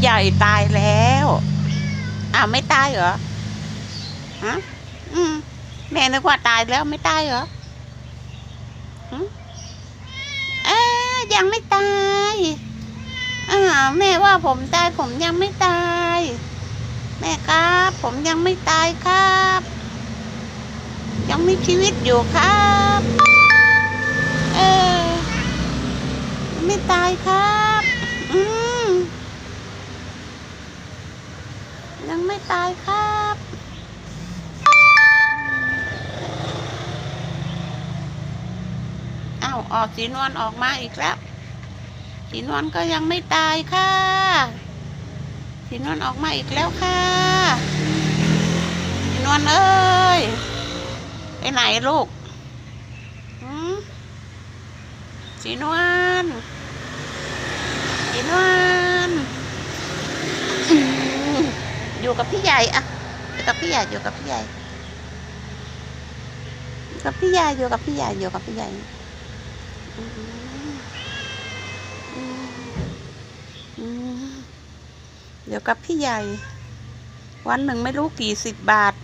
ใหญ่ตายแล้วอ้าวไม่ตายเหรอฮะอืมแม่นึกว่าตายแล้วไม่ตายเหรอเอ๊ยังไม่ตายอ่าแม่ว่าผมตายผมยังไม่ตาย แม่ครับ ผมยังไม่ตายครับ ยังมีชีวิตอยู่ครับ เออไม่ตายครับ อืม ยังไม่ตายครับอ้าวออกสีนวลออกมาอีกแล้ว สีนวลก็ยังไม่ตายค่ะ สีนวลออกมาอีกแล้วค่ะ สีนวลเอ้ย ไปไหนลูกสีนวลสีนวลอืม อยู่กับพี่ใหญ่อะอยู่กับพี่ใหญ่อยู่กับพี่ใหญ่อยู่กับพี่ใหญ่อยู่กับพี่ใหญ่อยู่กับพี่ใหญ่เดี๋ยวกับพี่ใหญ่ วันหนึ่งไม่รู้กี่สิบบาท